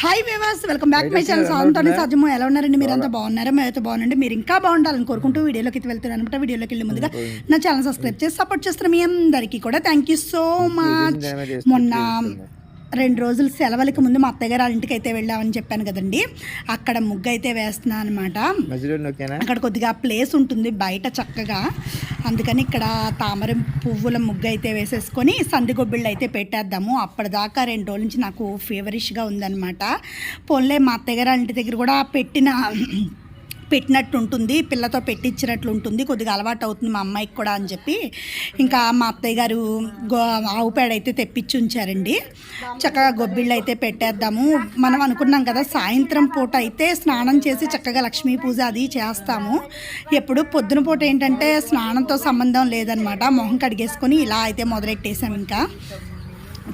Hi వేవాస్ welcome back my channel సాంతోని సజ్జము ఎలా ఉన్నారండి? మీరు అంతా బాగున్నారా మేమైతే బాగుండండి. మీరు ఇంకా బాగుండాలని కోరుకుంటూ వీడియోలోకి అయితే వెళ్తున్నాను అనమాట వీడియోలోకి వెళ్ళే ముందుగా నా ఛానల్ సబ్స్క్రైబ్ చేసి సపోర్ట్ చేస్తున్న మీ అందరికీ కూడా థ్యాంక్ యూ సో మచ్ మొన్న రెండు రోజులు సెలవులకి ముందు మా అత్తయ్య గారు వాళ్ళ ఇంటికి అయితే వెళ్ళామని చెప్పాను కదండి. అక్కడ ముగ్గు అయితే వేస్తున్నాను అనమాట అక్కడ కొద్దిగా ప్లేస్ ఉంటుంది బయట చక్కగా. అందుకని ఇక్కడ తామర పువ్వుల ముగ్గు అయితే వేసేసుకొని సంది గొబ్బిళ్ళు అయితే పెట్టేద్దాము. అప్పటిదాకా రెండు రోజుల నుంచి నాకు ఫేవరిష్గా ఉందన్నమాట. పోన్లే మా అత్తగారు ఇంటి దగ్గర కూడా పెట్టిన పెట్టినట్టు ఉంటుంది పిల్లతో పెట్టించినట్లు ఉంటుంది కొద్దిగా అలవాటు అవుతుంది మా అమ్మాయికి కూడా అని చెప్పి. ఇంకా మా అత్తయ్య గారు గో ఆవు పేడ అయితే తెప్పించి ఉంచారండి చక్కగా గొబ్బిళ్ళు అయితే పెట్టేద్దాము. మనం అనుకున్నాం కదా సాయంత్రం పూట అయితే స్నానం చేసి చక్కగా లక్ష్మీ పూజ అది చేస్తాము. ఎప్పుడు పొద్దున పూట ఏంటంటే స్నానంతో సంబంధం లేదనమాట. మొహం కడిగేసుకొని ఇలా అయితే మొదలెట్టేసాం ఇంకా.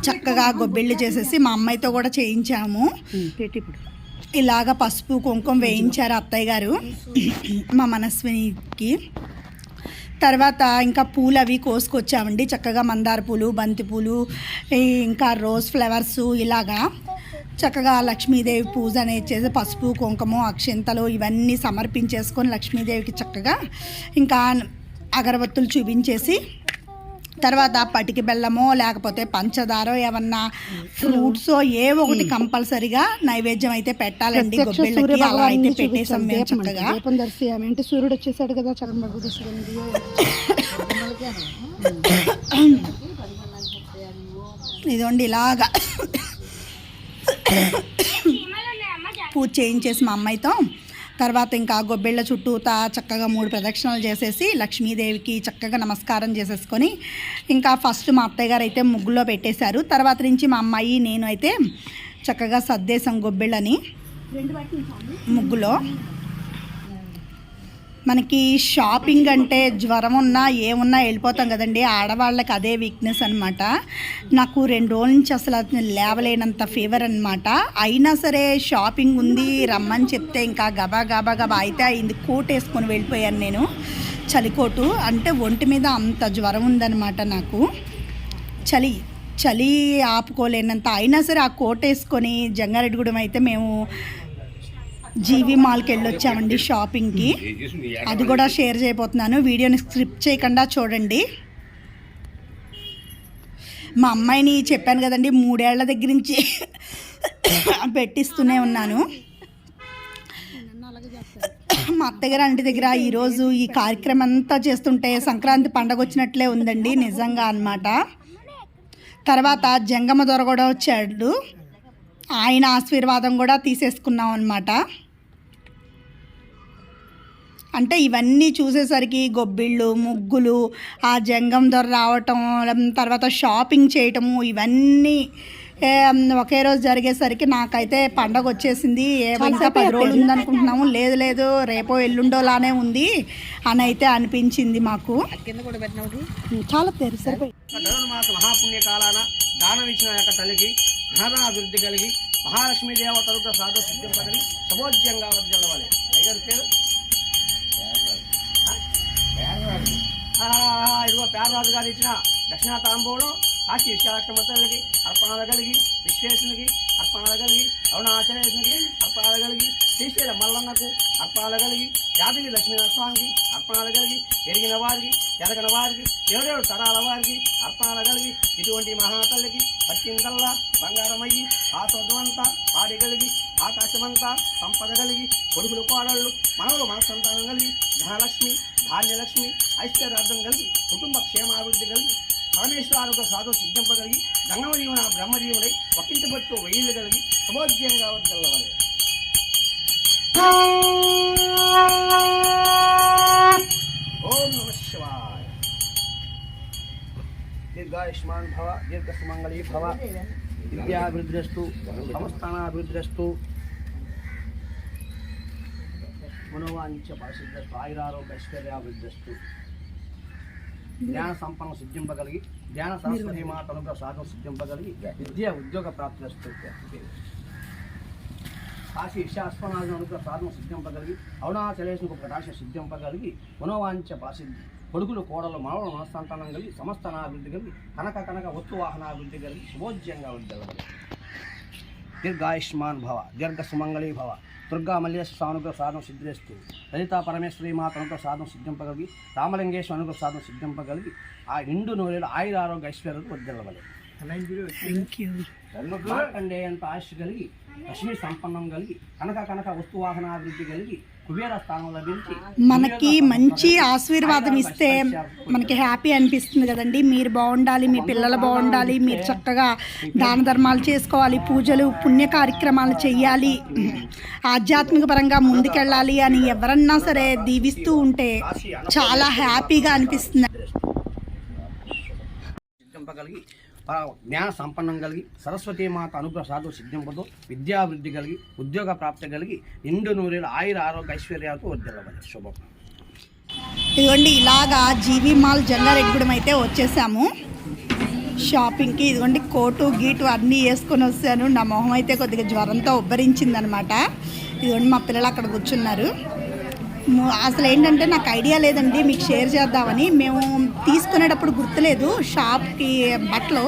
చక్కగా గొబ్బిళ్ళు చేసేసి మా అమ్మాయితో కూడా చేయించాము. ఇలాగ పసుపు కుంకుమ వేయించారు అత్తయ్య గారు. మా మనస్వినికి. తర్వాత ఇంకా పూలు అవి కోసుకొచ్చామండి. చక్కగా మందార పూలు బంతి పూలు ఇంకా రోజ్ ఫ్లవర్స్ ఇలాగా. చక్కగా లక్ష్మీదేవి పూజ అనేది చేసి పసుపు కుంకుమ అక్షింతలు ఇవన్నీ సమర్పించేసుకొని లక్ష్మీదేవికి చక్కగా ఇంకా అగరబత్తులు చూపించేసి తర్వాత పటికి బెల్లమో లేకపోతే పంచదారో ఏమన్నా ఫ్రూట్స్ ఏ ఒకటి కంపల్సరిగా నైవేద్యం అయితే పెట్టాలండి గొబ్బిళ్ళకి అలా అయితే పెట్టేసాం మేము చక్కగా. ఏంటి సూర్యుడు వచ్చేసాడు కదా ఇదిగోండి ఇలాగా. పూజ చేయించేసి మా అమ్మాయితో తర్వాత ఇంకా గొబ్బిళ్ళ చుట్టూతా చక్కగా మూడు ప్రదక్షిణలు చేసేసి లక్ష్మీదేవికి చక్కగా నమస్కారం చేసేసుకొని ఇంకా ఫస్ట్ మా అత్తయ్య గారు అయితే ముగ్గులో పెట్టేశారు. తర్వాత నుంచి మా అమ్మాయి నేను అయితే చక్కగా సర్దేశం గొబ్బిళ్ళని ముగ్గులో. మనకి షాపింగ్ అంటే జ్వరం ఉన్నా ఏమున్నా వెళ్ళిపోతాం కదండి. ఆడవాళ్ళకి అదే వీక్నెస్ అనమాట నాకు రెండు రోజుల నుంచి అసలు లేవలేనంత ఫీవర్ అనమాట అయినా సరే షాపింగ్ ఉంది రమ్మని చెప్తే ఇంకా గబా గబా గబా అయితే అయింది. కోట్ వేసుకొని వెళ్ళిపోయాను నేను. చలికోటు అంటే ఒంటి మీద అంత జ్వరం ఉందన్నమాట నాకు. చలి చలి ఆపుకోలేనంత. అయినా సరే ఆ కోట్ వేసుకొని జంగారెడ్డిగూడెం అయితే మేము జీవి మాల్కి వెళ్ళొచ్చామండి షాపింగ్కి. అది కూడా షేర్ చేయబోతున్నాను. వీడియోని స్క్రిప్ట్ చేయకుండా చూడండి. మా అమ్మాయిని చెప్పాను కదండి మూడేళ్ళ దగ్గర నుంచి పెట్టిస్తూనే ఉన్నాను. మా అత్తగారు ఇంటి దగ్గర ఈరోజు ఈ కార్యక్రమం అంతా చేస్తుంటే సంక్రాంతి పండగ వచ్చినట్లే ఉందండి నిజంగా అన్నమాట. తర్వాత జంగమ దొర కూడా వచ్చాడు. ఆయన ఆశీర్వాదం కూడా తీసేసుకున్నాం అనమాట అంటే ఇవన్నీ చూసేసరికి గొబ్బిళ్ళు ముగ్గులు ఆ జంగం దొర రావటం తర్వాత షాపింగ్ చేయటము ఇవన్నీ ఒకే రోజు జరిగేసరికి నాకైతే పండగ వచ్చేసింది ఏమో ఇంకా పది రోజులు ఉందనుకుంటున్నాము. లేదు లేదు రేపో ఎల్లుండోలానే ఉంది అని అయితే అనిపించింది మాకు. చాలా తెరు సరిపోయి. ధనుర్మాస మహాపుణ్య కాలాన దానం ఇచ్చిన యొక్క తల్లికి ధనాభివృద్ధి కలిగి మహాలక్ష్మీ దేవతలతో సాధు సమోజ్యంగా పేరు ఇదిగో పేదరాజు గారు ఇచ్చిన దక్షిణ తాంబూలం కాశీ విశాలక్ష్మ తల్లికి అర్పణలు కలిగి విశ్వేశ్వరునికి అర్పణలు కలిగి అరుణాచలేశ్వరికి అర్పణలు కలిగి శ్రీశైల మల్లన్నకు అర్పణలు కలిగి యాదగిరి లక్ష్మీనరస్వామికి అర్పణలు కలిగి ఎరిగిన వారికి ఎరగని వారికి ఏడేడు తరాల వారికి అర్పణలు కలిగి ఇటువంటి మహాతల్లికి పట్టిందల్లా బంగారమయ్యి ఆస్వదమంతా పాడి కలిగి ఆకాశమంతా సంపద కలిగి కొడుకులు పాడళ్ళు మనవులు మన సంతానం కలిగి ధనలక్ష్మి ధాన్యలక్ష్మి ఐశ్వర్యార్థం కలిగి కుటుంబ క్షేమాభివృద్ధి కలిగి పరమేశ్వరాలకు సాధు సిద్ధింపగలిగి గంగమజీవన బ్రహ్మజీవుడై ఒక్కింటి పట్టు వెయ్యిళ్ళు కలిగి సమోజ్యంగా వర్గల్లవలే ఓం నమ శివాయ. దీర్ఘాయుష్మాన్ భవ దీర్ఘ సుమంగళీ భవ. విద్యాభివృద్ధిరస్తు సంస్థానాభివృద్ధిరస్తు మనోవాంఛ పరిశుద్ధ ఆయురారోగ్య ఐశ్వర్యాభివృద్ధిరస్తు జ్ఞాన సంపన్న సిద్ధింపగలిగి జ్ఞాన సరస్వతి సాగం సిద్ధింపగలిగి విద్య ఉద్యోగ ప్రాప్తిస్తుంది కాశీ శాస్త్రనాథ అనుగ్రహ సాధన సిద్ధింపగలిగి అరుణాచలేశ్వరకు ప్రకాశ సిద్ధింపగలిగి మనోవాంఛ ప్రసిద్ధి కొడుకులు కోడలు మనవల మనస్సంతానం కలిగి సమస్తనాభివృద్ధి కలిగి కనక కనక ఒత్తు వాహనాభివృద్ధి కలిగి శుభోజ్యంగా ఉద్యోగం దీర్ఘాయుష్మాన్ భవ దీర్ఘ సుమంగళీ భవ దుర్గా మల్లేశ్వర స్వామితో సాధన సిద్ధిస్తూ లలితా పరమేశ్వరి మాతనుతో సాధన సిద్ధింపగలిగి రామలింగేశ్వర అనుగ్రహ సాధన సిద్ధింపగలిగి ఆ నిండు నూరేళ్ళు ఆయుర ఆరోగ్య ఐశ్వర్యాలు వద్దలవలే మార్కండేయ అంత ఆయుష్ కలిగి లక్ష్మీ సంపన్నం కలిగి కనక కనక వస్తువాహనాభివృద్ధి కలిగి మనకి మంచి ఆశీర్వాదం ఇస్తే మనకి హ్యాపీ అనిపిస్తుంది కదండి. మీరు బాగుండాలి మీ పిల్లలు బాగుండాలి మీరు చక్కగా దాన ధర్మాలు చేసుకోవాలి పూజలు పుణ్య కార్యక్రమాలు చెయ్యాలి. ఆధ్యాత్మిక పరంగా ముందుకెళ్ళాలి అని ఎవరన్నా సరే దీవిస్తూ ఉంటే చాలా హ్యాపీగా అనిపిస్తుంది. జ్ఞాన సంపన్నం కలిగి సరస్వతీ మాత అనుగ్రహ సాధు సిద్ధింపదు విద్యాభివృద్ధి కలిగి ఉద్యోగ ప్రాప్తి కలిగి నిండు నూరేళ్ళు ఆయుర ఆరోగ్య ఐశ్వర్యాలతో వర్ధిల్లవాలి. శుభం. ఇదిగోండి ఇలాగా జీవి మాల్ జంగారెడ్డిగూడెం అయితే వచ్చేసాము. షాపింగ్కి ఇదిగోండి కోటు గీటు అన్నీ వేసుకొని వచ్చాను నా మొహం అయితే కొద్దిగా జ్వరంతో ఉబ్బరించిందనమాట. ఇదిగోండి మా పిల్లలు అక్కడ కూర్చున్నారు. అసలు ఏంటంటే నాకు ఐడియా లేదండి మీకు షేర్ చేద్దామని. మేము తీసుకునేటప్పుడు గుర్తులేదు షాప్కి బట్టలు.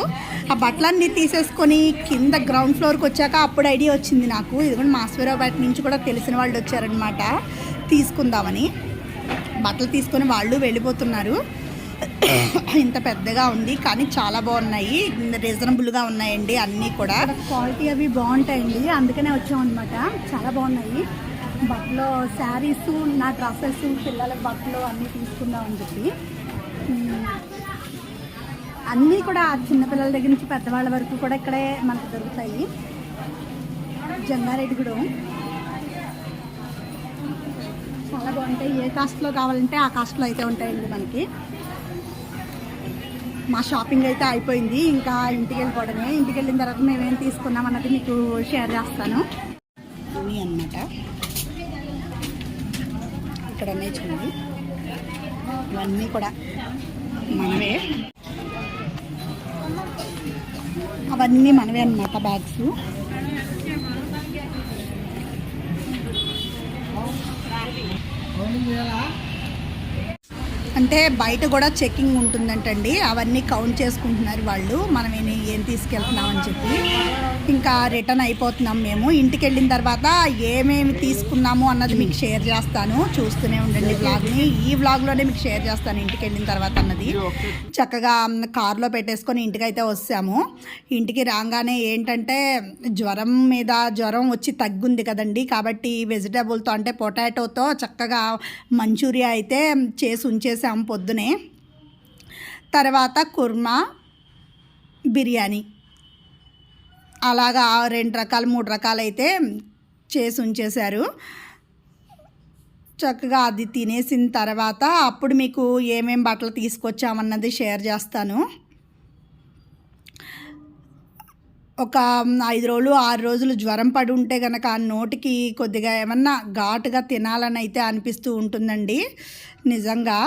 ఆ బట్టలన్నీ తీసేసుకొని కింద గ్రౌండ్ ఫ్లోర్కి వచ్చాక అప్పుడు ఐడియా వచ్చింది నాకు. ఇదిగోండి మాస్వీరాబాద్ నుంచి కూడా తెలిసిన వాళ్ళు వచ్చారనమాట తీసుకుందామని. బట్టలు తీసుకొని వాళ్ళు వెళ్ళిపోతున్నారు. ఇంత పెద్దగా ఉంది కానీ చాలా బాగున్నాయి. రీజనబుల్గా ఉన్నాయండి అన్నీ కూడా. క్వాలిటీ అవి బాగుంటాయండి అందుకనే వచ్చాం అనమాట చాలా బాగున్నాయి. బట్టలు శారీస్ నా డ్రెస్సెస్ పిల్లల బట్టలు అన్నీ తీసుకుందామని చెప్పి. అన్నీ కూడా చిన్నపిల్లల దగ్గర నుంచి పెద్దవాళ్ళ వరకు కూడా ఇక్కడే మనకు దొరుకుతాయి. జంగారెడ్డిగూడెం. చాలా బాగుంటాయి. ఏ కాస్ట్లో కావాలంటే ఆ కాస్ట్లో అయితే ఉంటాయండి మనకి. మా షాపింగ్ అయితే అయిపోయింది. ఇంకా ఇంటికి వెళ్ళిపోవడమే. ఇంటికి వెళ్ళిన తర్వాత మేమేం తీసుకున్నాం అన్నది మీకు షేర్ చేస్తాను ఇవి అన్నమాట ఇక్కడ ఉన్నాయి చూడండి ఇవన్నీ కూడా మనవే అవన్నీ మనవే అన్నమాట బ్యాగ్స్. అంటే బయట కూడా చెకింగ్ ఉంటుందంటండి. అవన్నీ కౌంట్ చేసుకుంటున్నారు వాళ్ళు. మనం ఏం ఏం తీసుకెళ్తున్నాం అని చెప్పి. ఇంకా రిటర్న్ అయిపోతున్నాం మేము. ఇంటికి వెళ్ళిన తర్వాత ఏమేమి తీసుకున్నాము అన్నది మీకు షేర్ చేస్తాను. చూస్తూనే ఉండండి వ్లాగ్ని ఈ వ్లాగ్లోనే మీకు షేర్ చేస్తాను ఇంటికి వెళ్ళిన తర్వాత అన్నది. చక్కగా కారులో పెట్టేసుకొని ఇంటికైతే వస్తాము. ఇంటికి రాగానే ఏంటంటే జ్వరం మీద జ్వరం వచ్చి తగ్గుంది కదండి. కాబట్టి వెజిటేబుల్తో అంటే పొటాటోతో చక్కగా మంచూరియా అయితే చేసి చేసాము పొద్దునే. తర్వాత కుర్మా బిర్యానీ. అలాగా రెండు రకాలు మూడు రకాలు అయితే చేసి ఉంచేశారు. చక్కగా అది తినేసిన తర్వాత అప్పుడు మీకు ఏమేం బట్టలు తీసుకొచ్చామన్నది షేర్ చేస్తాను. ఒక ఐదు రోజులు ఆరు రోజులు జ్వరం పడి ఉంటే కనుక ఆ నోటికి కొద్దిగా ఏమన్నా ఘాటుగా తినాలని అయితే అనిపిస్తూ ఉంటుందండి. నిజంగా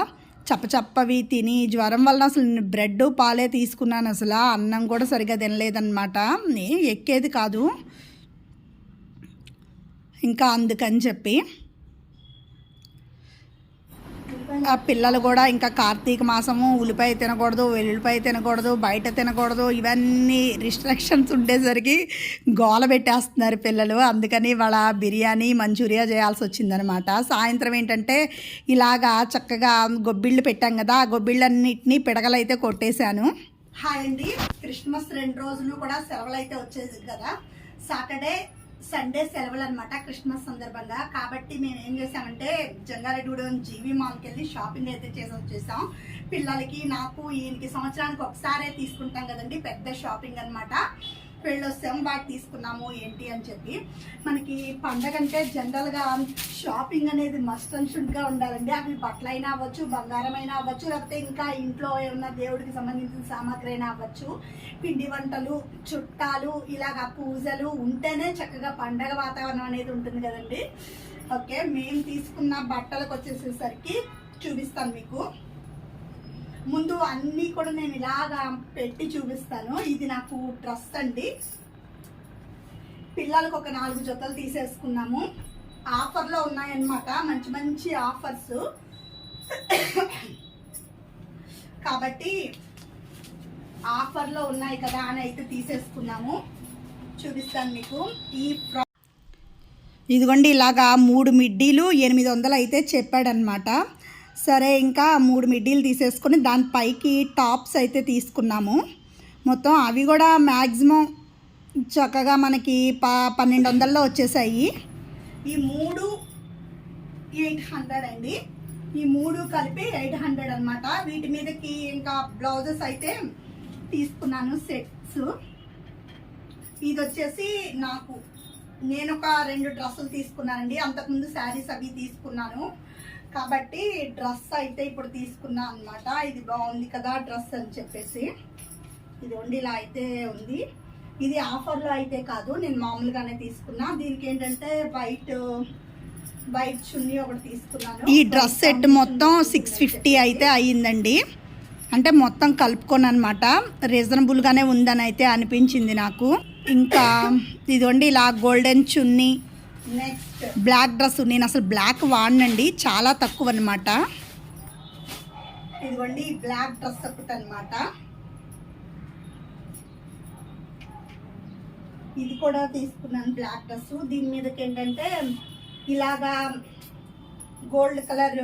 చప్పచప్పవి తిని జ్వరం వల్ల అసలు నేను బ్రెడ్ పాలే తీసుకున్నాను అసలు. అన్నం కూడా సరిగా తినలేదన్నమాట. ఎక్కేది కాదు. ఇంకా అందుకని చెప్పి పిల్లలు కూడా ఇంకా కార్తీక మాసము ఉల్లిపాయ తినకూడదు వెల్లుల్లిపాయ తినకూడదు బయట తినకూడదు ఇవన్నీ రిస్ట్రిక్షన్స్ ఉండేసరికి గోల పెట్టేస్తున్నారు పిల్లలు. అందుకని వాళ్ళ బిర్యానీ మంచూరియా చేయాల్సి వచ్చిందనమాట సాయంత్రం ఏంటంటే ఇలాగా చక్కగా గొబ్బిళ్ళు పెట్టాం కదా ఆ గొబ్బిళ్ళన్నిటినీ పిడగలైతే కొట్టేశాను. హాయ్ అండి. క్రిస్మస్ రెండు రోజులు కూడా సెలవులు అయితే వచ్చేది కదా. సాటర్డే సండే సెలవులు అనమాట క్రిస్మస్ సందర్భంగా. కాబట్టి మేము ఏం చేసామంటే జంగారెడ్డిగూడెం జీవి మాల్కి వెళ్ళి షాపింగ్ అయితే చేసి వచ్చేసాం పిల్లలకి నాకు ఈయనకి సంవత్సరానికి ఒకసారే తీసుకుంటాం కదండి పెద్ద షాపింగ్ అనమాట వెళ్ళొస్తాం బ్యాగ్ తీసుకున్నాము ఏంటి అని చెప్పి. మనకి పండగ అంటే జనరల్గా షాపింగ్ అనేది మస్ట్ అండ్ షుడ్గా ఉండాలండి. అవి బట్టలైనా అవ్వచ్చు బంగారమైనా అవ్వచ్చు లేకపోతే ఇంకా ఇంట్లో ఏమన్నా దేవుడికి సంబంధించిన సామాగ్రి అయినా అవ్వచ్చు. పిండి వంటలు చుట్టాలు ఇలాగ పూజలు ఉంటేనే చక్కగా పండగ వాతావరణం అనేది ఉంటుంది కదండి. ఓకే మేము తీసుకున్న బట్టలకు వచ్చేసేసరికి చూపిస్తాను మీకు. ముందు అన్నీ కూడా నేను ఇలాగా పెట్టి చూపిస్తాను. ఇది నాకు డ్రెస్ అండి. పిల్లలకు ఒక నాలుగు జతలు తీసేసుకున్నాము. ఆఫర్లో ఉన్నాయన్నమాట. మంచి మంచి ఆఫర్స్ కాబట్టి ఆఫర్లో ఉన్నాయి కదా అని అయితే తీసేసుకున్నాము. చూపిస్తాను మీకు. ఈ ఇదిగోండి ఇలాగా మూడు మిడ్డీలు ఎనిమిది వందలు అయితే చెప్పాడనమాట సరే ఇంకా మూడు మిడ్డీలు తీసేసుకొని దానిపైకి టాప్స్ అయితే తీసుకున్నాము. మొత్తం అవి కూడా మ్యాక్సిమం చక్కగా మనకి ప పన్నెండు వందల్లో వచ్చేసాయి. ఈ మూడు ఎయిట్ హండ్రెడ్ అండి. ఈ మూడు కలిపి ఎయిట్ హండ్రెడ్ అనమాట వీటి మీదకి ఇంకా బ్లౌజెస్ అయితే తీసుకున్నాను సెట్స్. ఇది వచ్చేసి నాకు నేను ఒక రెండు డ్రెస్సులు తీసుకున్నానండి. అంతకుముందు శారీస్ అవి తీసుకున్నాను. కాబట్టి డ్రెస్ అయితే ఇప్పుడు తీసుకున్నా అనమాట ఇది బాగుంది కదా డ్రెస్ అని చెప్పేసి. ఇది ఉండి ఇలా అయితే ఉంది. ఇది ఆఫర్లో అయితే కాదు నేను మామూలుగానే తీసుకున్నా. దీనికి ఏంటంటే వైట్ వైట్ చున్నీ ఒకటి తీసుకున్నాను. ఈ డ్రెస్ సెట్ మొత్తం సిక్స్ ఫిఫ్టీ అయితే అయ్యిందండి. అంటే మొత్తం కలుపుకొని అనమాట రీజనబుల్గానే ఉందని అయితే అనిపించింది నాకు. ఇంకా ఇదిగోండి ఇలా గోల్డెన్ చున్నీ బ్లాక్ డ్రెస్ నేను అసలు బ్లాక్ వాడినండి. చాలా తక్కువ అనమాట ఇదిగోండి బ్లాక్ డ్రెస్ ఒకటి అనమాట ఇది కూడా తీసుకున్నాను బ్లాక్ డ్రెస్ దీని మీదకి ఏంటంటే ఇలాగా గోల్డ్ కలర్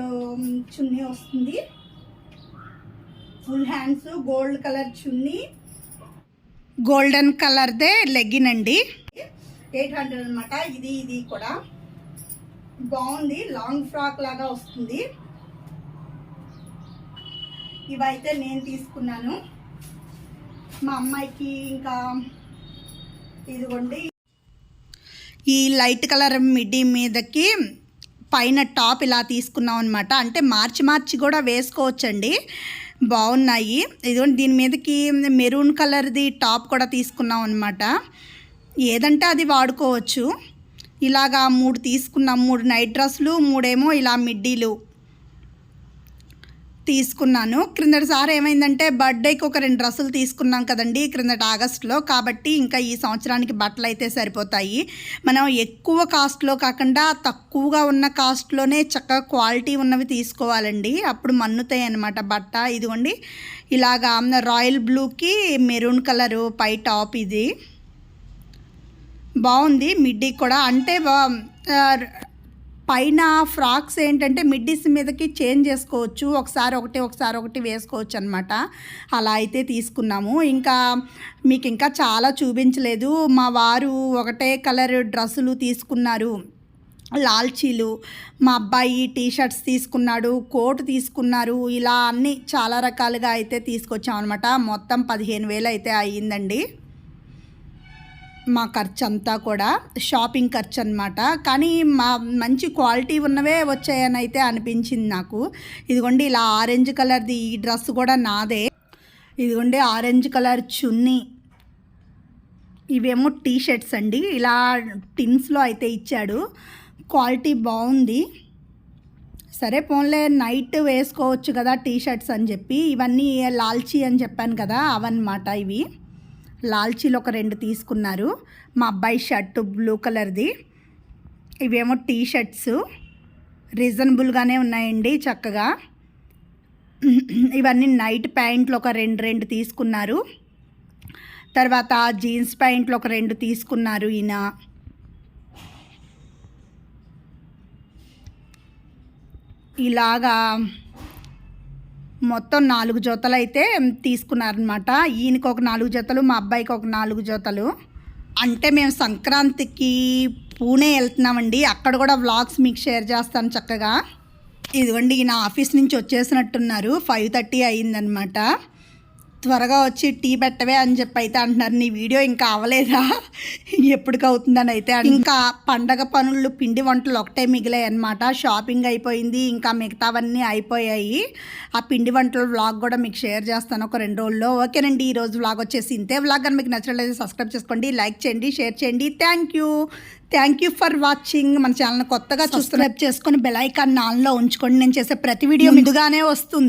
చున్నీ వస్తుంది. ఫుల్ హ్యాండ్స్ గోల్డ్ కలర్ చున్నీ. గోల్డెన్ కలర్దే లెగ్గిన్ అండి. ఎయిట్ హండ్రెడ్ అనమాట ఇది ఇది కూడా. బాగుంది. లాంగ్ ఫ్రాక్ లాగా వస్తుంది. ఇవైతే నేను తీసుకున్నాను. మా అమ్మాయికి ఇంకా ఇదిగోండి. ఈ లైట్ కలర్ మిడ్డీ మీదకి పైన టాప్ ఇలా తీసుకున్నాం అనమాట అంటే మార్చి మార్చి కూడా వేసుకోవచ్చండి. బాగున్నాయి. ఇదిగోండి దీని మీదకి మెరూన్ కలర్ది టాప్ కూడా తీసుకున్నాం అనమాట ఏదంటే అది వాడుకోవచ్చు. ఇలాగా మూడు తీసుకున్నాం మూడు నైట్ డ్రెస్సులు మూడేమో ఇలా మిడ్డీలు తీసుకున్నాను. క్రిందటిసారి ఏమైందంటే బర్త్డేకి ఒక రెండు డ్రెస్సులు తీసుకున్నాం కదండి క్రిందటి ఆగస్టులో. కాబట్టి ఇంకా ఈ సంవత్సరానికి బట్టలు అయితే సరిపోతాయి. మనం ఎక్కువ కాస్ట్లో కాకుండా తక్కువగా ఉన్న కాస్ట్లోనే చక్కగా క్వాలిటీ ఉన్నవి తీసుకోవాలండి. అప్పుడు మన్నుతాయి అన్నమాట బట్ట. ఇదిగోండి ఇలాగా రాయల్ బ్లూకి మెరూన్ కలరు పై టాప్ ఇది. బాగుంది. మిడ్డీ కూడా. అంటే పైన ఫ్రాక్స్ ఏంటంటే మిడ్డీస్ మీదకి చేంజ్ చేసుకోవచ్చు. ఒకసారి ఒకటి ఒకసారి ఒకటి వేసుకోవచ్చు అనమాట అలా అయితే తీసుకున్నాము. ఇంకా మీకు ఇంకా చాలా చూపించలేదు. మా వారు ఒకటే కలర్ డ్రెస్సులు తీసుకున్నారు. లాల్చీలు. మా అబ్బాయి టీ షర్ట్స్ తీసుకున్నాడు. కోట్ తీసుకున్నారు. ఇలా అన్నీ చాలా రకాలుగా అయితే తీసుకొచ్చాం అనమాట మొత్తం పదిహేను వేలు అయితే అయ్యిందండి. మా ఖర్చు అంతా కూడా షాపింగ్ ఖర్చు అనమాట కానీ మా మంచి క్వాలిటీ ఉన్నవే వచ్చాయని అయితే అనిపించింది నాకు. ఇదిగోండి ఇలా ఆరెంజ్ కలర్ది ఈ డ్రెస్ కూడా నాదే. ఇదిగోండి ఆరెంజ్ కలర్ చున్నీ. ఇవేమో టీ షర్ట్స్ అండి. ఇలా టిన్స్లో అయితే ఇచ్చాడు. క్వాలిటీ బాగుంది. సరే పోన్లే నైట్ వేసుకోవచ్చు కదా టీ షర్ట్స్ అని చెప్పి. ఇవన్నీ లాల్చీ అని చెప్పాను కదా అవన్నమాట ఇవి. లాల్చీలు ఒక రెండు తీసుకున్నారు. మా అబ్బాయి షర్టు బ్లూ కలర్ది. ఇవేమో టీ షర్ట్స్ రీజనబుల్గానే ఉన్నాయండి చక్కగా. ఇవన్నీ నైట్ ప్యాంట్లు ఒక రెండు రెండు తీసుకున్నారు. తర్వాత జీన్స్ ప్యాంట్లు ఒక రెండు తీసుకున్నారు ఈయన. ఇలాగా మొత్తం నాలుగు జతలు అయితే తీసుకున్నారనమాట ఈయనకి ఒక నాలుగు జతలు మా అబ్బాయికి ఒక నాలుగు జతలు. అంటే మేము సంక్రాంతికి పూణే వెళ్తున్నామండి. అక్కడ కూడా వ్లాగ్స్ మీకు షేర్ చేస్తాను చక్కగా. ఇదిగోండి ఈయన ఆఫీస్ నుంచి వచ్చేసినట్టున్నారు. ఫైవ్ థర్టీ అయిందనమాట త్వరగా వచ్చి టీ పెట్టవే అని చెప్పి అయితే అంటున్నారు. నీ వీడియో ఇంకా అవ్వలేదా ఎప్పటికి అవుతుందని అయితే. ఇంకా పండగ పనులు పిండి వంటలు ఒకటే మిగిలాయి అనమాట షాపింగ్ అయిపోయింది ఇంకా మిగతావన్నీ అయిపోయాయి. ఆ పిండి వంటల వ్లాగ్ కూడా మీకు షేర్ చేస్తాను ఒక రెండు రోజుల్లో. ఓకేనండి ఈ రోజు వ్లాగ్ వచ్చేసి ఇంతే వ్లాగ్. కానీ మీకు నచ్చినట్లయితే సబ్స్క్రైబ్ చేసుకోండి లైక్ చేయండి షేర్ చేయండి. Thank you. Thank you for watching. మన ఛానల్ కొత్తగా సబ్స్క్రైబ్ చేసుకొని బెల్ ఐకాన్ ఆన్లో ఉంచుకోండి. నేను చేసే ప్రతి వీడియో ముందుగానే వస్తుంది.